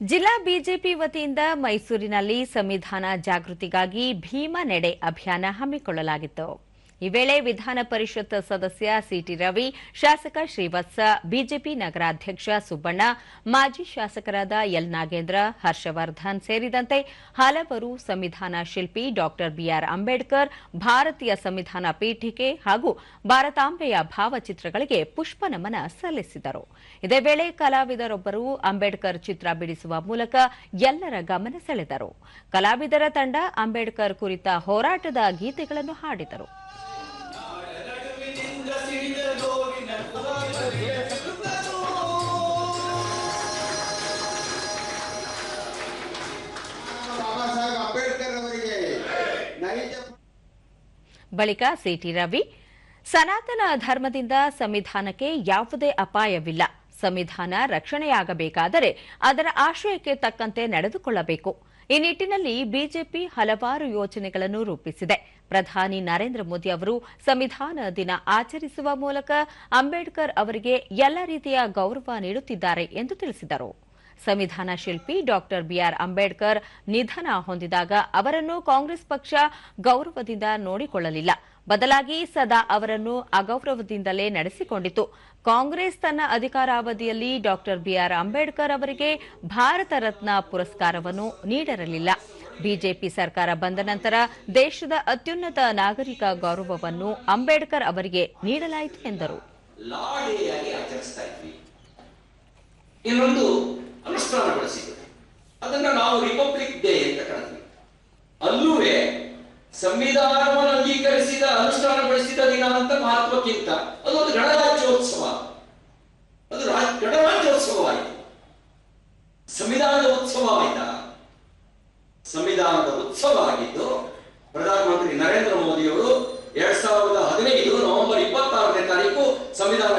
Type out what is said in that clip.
ಜಿಲ್ಲಾ ಬಿಜೆಪಿ ವತಿಯಿಂದ ಮೈಸೂರಿನಲ್ಲಿ ಸಂವಿಧಾನ ಜಾಗೃತಿಗಾಗಿ ಭೀಮ ನಡೆ ಅಭಿಯಾನ ಹಮ್ಮಿಕೊಳ್ಳಲಾಗಿತ್ತು. ಈ ವೇಳೆ ವಿಧಾನ ಪರಿಷತ್ ಸದಸ್ಯ ಸಿಟಿ ರವಿ, ಶಾಸಕ ಶ್ರೀವತ್ಸ, ಬಿಜೆಪಿ ನಗರಾಧ್ಯಕ್ಷ ಸುಬ್ಬಣ್ಣ, ಮಾಜಿ ಶಾಸಕರಾದ ಎಲ್ ನಾಗೇಂದ್ರ, ಹರ್ಷವರ್ಧನ್ ಸೇರಿದಂತೆ ಹಲವರು ಸಂವಿಧಾನ ಶಿಲ್ಪಿ ಡಾ ಬಿಆರ್ ಅಂಬೇಡ್ಕರ್, ಭಾರತೀಯ ಸಂವಿಧಾನ ಪೀಠಿಕೆ ಹಾಗೂ ಭಾರತಾಂಬೆಯ ಭಾವಚಿತ್ರಗಳಿಗೆ ಪುಷ್ಪ ನಮನ ಸಲ್ಲಿಸಿದರು. ಇದೇ ವೇಳೆ ಕಲಾವಿದರೊಬ್ಬರು ಅಂಬೇಡ್ಕರ್ ಚಿತ್ರ ಬಿಡಿಸುವ ಮೂಲಕ ಎಲ್ಲರ ಗಮನ ಸೆಳೆದರು. ಕಲಾವಿದರ ತಂಡ ಅಂಬೇಡ್ಕರ್ ಕುರಿತ ಹೋರಾಟದ ಗೀತೆಗಳನ್ನು ಹಾಡಿದರು. ಬಾಬಾ ಸಾಹೇಬ್ ಅಂಬೇಡ್ಕರ್ ಅವರಿಗೆ ನೈಜ ಬಳಿಕ ಸಿಟಿ ರವಿ ಸನಾತನ ಧರ್ಮದಿಂದ ಸಂವಿಧಾನಕ್ಕೆ ಯಾವುದೇ ಅಪಾಯವಿಲ್ಲ. ಸಂವಿಧಾನ ರಕ್ಷಣೆಯಾಗಬೇಕಾದರೆ ಅದರ ಆಶಯಕ್ಕೆ ತಕ್ಕಂತೆ ನಡೆದುಕೊಳ್ಳಬೇಕು. ಈ ನಿಟ್ಟಿನಲ್ಲಿ ಬಿಜೆಪಿ ಹಲವಾರು ಯೋಜನೆಗಳನ್ನು ರೂಪಿಸಿದೆ. ಪ್ರಧಾನಿ ನರೇಂದ್ರ ಮೋದಿ ಅವರು ಸಂವಿಧಾನ ದಿನ ಆಚರಿಸುವ ಮೂಲಕ ಅಂಬೇಡ್ಕರ್ ಅವರಿಗೆ ಎಲ್ಲ ರೀತಿಯ ಗೌರವ ನೀಡುತ್ತಿದ್ದಾರೆ ಎಂದು ತಿಳಿಸಿದರು. ಸಂವಿಧಾನ ಶಿಲ್ಪಿ ಡಾಕ್ಟರ್ ಬಿಆರ್ ಅಂಬೇಡ್ಕರ್ ನಿಧನ ಹೊಂದಿದಾಗ ಅವರನ್ನು ಕಾಂಗ್ರೆಸ್ ಪಕ್ಷ ಗೌರವದಿಂದ ನೋಡಿಕೊಳ್ಳಲಿಲ್ಲ. ಬದಲಾಗಿ ಸದಾ ಅವರನ್ನು ಅಗೌರವದಿಂದಲೇ ನಡೆಸಿಕೊಂಡಿತು. ಕಾಂಗ್ರೆಸ್ ತನ್ನ ಅಧಿಕಾರಾವಧಿಯಲ್ಲಿ ಡಾಕ್ಟರ್ ಬಿಆರ್ ಅಂಬೇಡ್ಕರ್ ಅವರಿಗೆ ಭಾರತ ರತ್ನ ಪುರಸ್ಕಾರವನ್ನು ನೀಡಿರಲಿಲ್ಲ. ಬಿಜೆಪಿ ಸರ್ಕಾರ ಬಂದ ನಂತರ ದೇಶದ ಅತ್ಯುನ್ನತ ನಾಗರಿಕ ಗೌರವವನ್ನು ಅಂಬೇಡ್ಕರ್ ಅವರಿಗೆ ನೀಡಲಾಯಿತು ಎಂದರು. ಅದನ್ನ ನಾವು ರಿಪಬ್ಲಿಕ್ ಡೇ ಅಂತ ಅಲ್ಲೂವೇ ಸಂವಿಧಾನವನ್ನು ಅಂಗೀಕರಿಸಿದ ಅನುಷ್ಠಾನಗೊಳಿಸಿದ ದಿನ ಅಂತ ಮಹತ್ವಕ್ಕಿಂತ ಒಂದು ಗಣರಾಜ್ಯೋತ್ಸವ. ಅದು ಗಣರಾಜ್ಯೋತ್ಸವವಾಯಿತು. ಸಂವಿಧಾನದ ಉತ್ಸವ ಆಯ್ತಾ ಸಂವಿಧಾನದ ಉತ್ಸವ ಆಗಿದ್ದು, ಪ್ರಧಾನಮಂತ್ರಿ ನರೇಂದ್ರ ಮೋದಿಯವರು ಎರಡ್ ಸಾವಿರದ ಹದಿನೈದು ನವೆಂಬರ್ ಇಪ್ಪತ್ತಾರನೇ ತಾರೀಕು ಸಂವಿಧಾನ